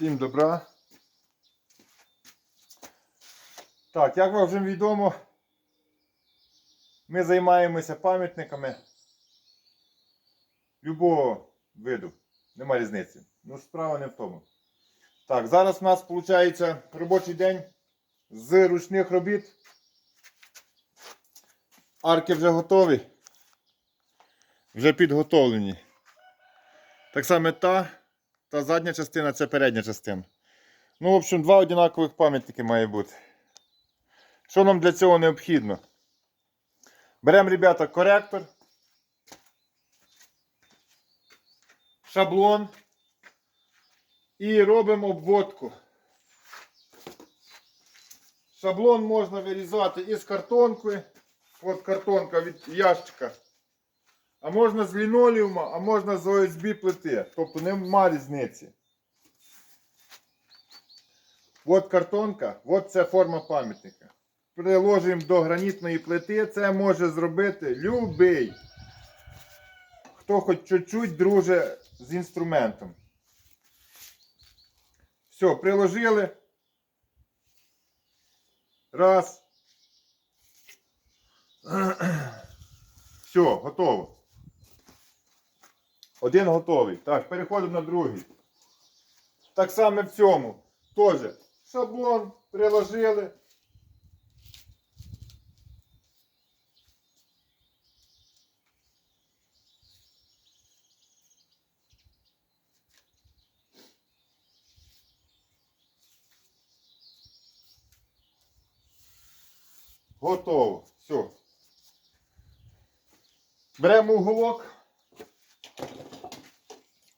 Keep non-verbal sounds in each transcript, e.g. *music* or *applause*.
Всім добра. Так, як вам вже відомо, ми займаємося пам'ятниками любого виду. Нема різниці. Ну, справа не в тому. Так, зараз у нас виходить робочий день з ручних робіт. Арки вже готові. Вже підготовлені. Так само та, та задня частина це передня частина. Ну, в общем, два однакових пам'ятники має бути. Що нам для цього необхідно? Беремо, ребята, коректор, шаблон і робимо обводку. Шаблон можна вирізати із картонки. От картонка від ящика. А можна з лінолеума, а можна з ОСБ плити. Тобто нема різниці. От картонка, от це форма пам'ятника. Приложимо до гранітної плити, це може зробити любий, хто хоч чуть-чуть друже з інструментом. Все, приложили. Раз. *clears throat* Все, готово. Один готовий. Так, переходимо на другий. Так само в цьому. Теж шаблон приложили. Готово. Все. Беремо уголок.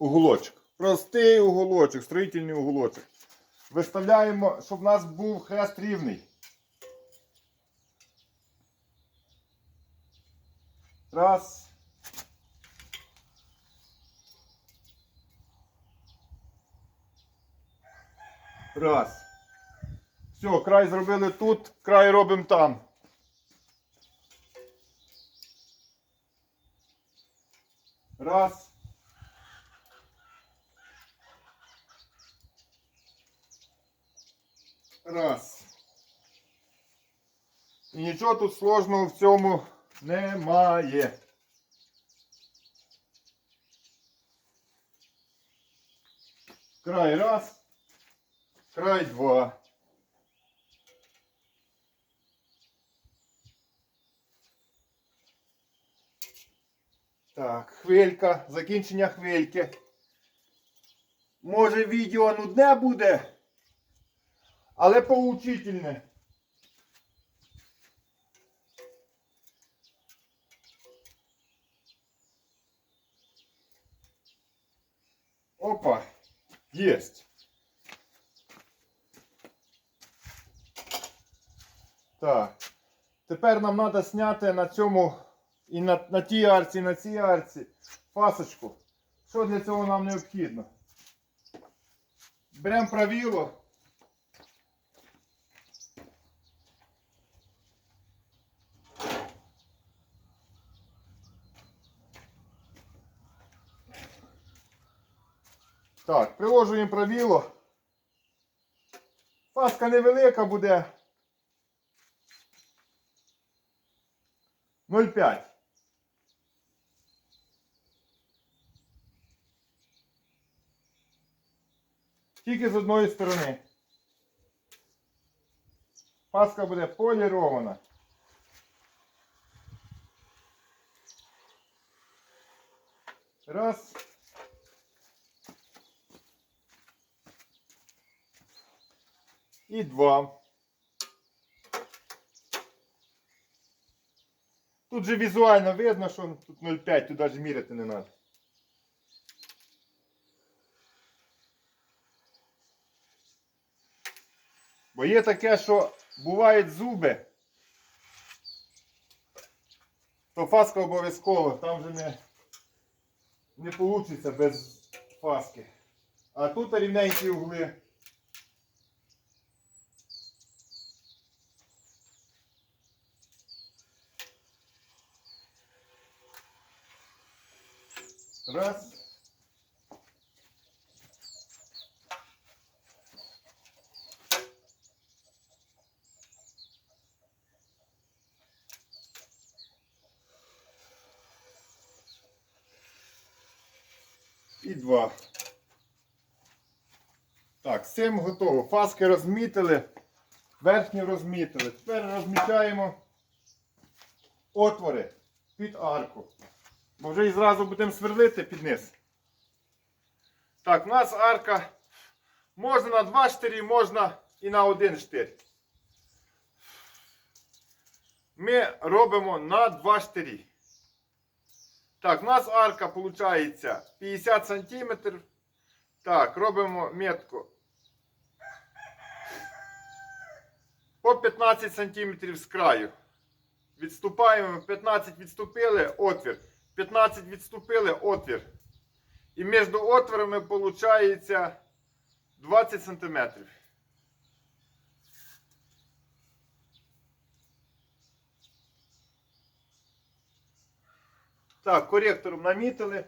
Уголочок. Простий уголочок, строїтельний уголочок. Виставляємо, щоб у нас був хрест рівний. Раз. Раз. Все, край зробили тут, край робимо там. Раз. Раз. І нічого тут сложного в цьому немає. Край раз. Край два. Так, хвилька, закінчення хвильки. Може відео нудне буде, але поучительне. Опа, єсть. Так. Тепер нам треба зняти на цьому і на, на тій арці, і на цій арці фасочку. Що для цього нам необхідно? Беремо правіло. Так, приложуємо правіло. Фаска невелика буде. 0,5. Тільки з одної сторони. Паска буде полірована. Раз. І два. Тут же візуально видно, що тут 0,5, тут навіть міряти не треба. Бо є таке, що бувають зуби, то фаска обов'язково, там вже не, не вийде без фаски. А тут рівненькі угли. Раз. І два. Так, з цим готово. Фаски розмітили, верхню розмітили. Тепер розмічаємо отвори під арку. Бо вже і зразу будемо сверлити під низ. Так, у нас арка можна на два штирі, можна і на один штир. Ми робимо на два штирі. Так, у нас арка виходить 50 см. Так, робимо метку. По 15 см з краю. Відступаємо, 15 відступили, отвір. 15 відступили, отвір. І між отворами виходить 20 см. Так, коректором намітили.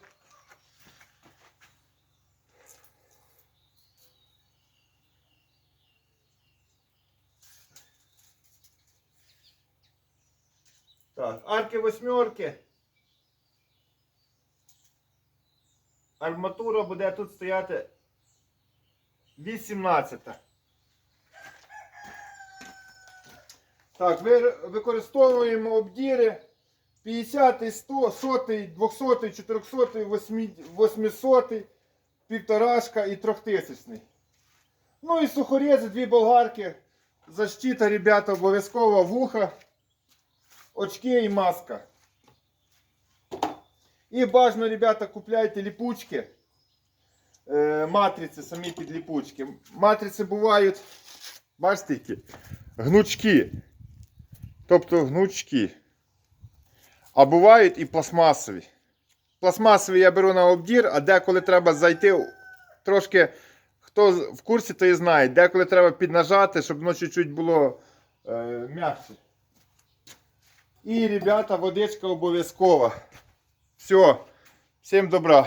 Так, арки восьмерки. Арматура буде тут стояти 18. Так, ви використовуємо обдіри 50, 100, 100, 200, 400, 800, півторашка і трьохтисячний. Ну і сухорези, дві болгарки. Защита, ребята, обов'язково вуха, очки і маска. І бажано, ребята, купляйте ліпучки. Е, матриці самі під ліпучки. Матриці бувають, бачите? Гнучки. Тобто гнучки. А бувають і пластмасові. Пластмасові я беру на обдір, а деколи треба зайти трошки. Хто в курсі, той знає, деколи треба піднажати, щоб воно чуть-чуть було е, м'якше. І, ребята, водичка обов'язкова. Все, всім добра.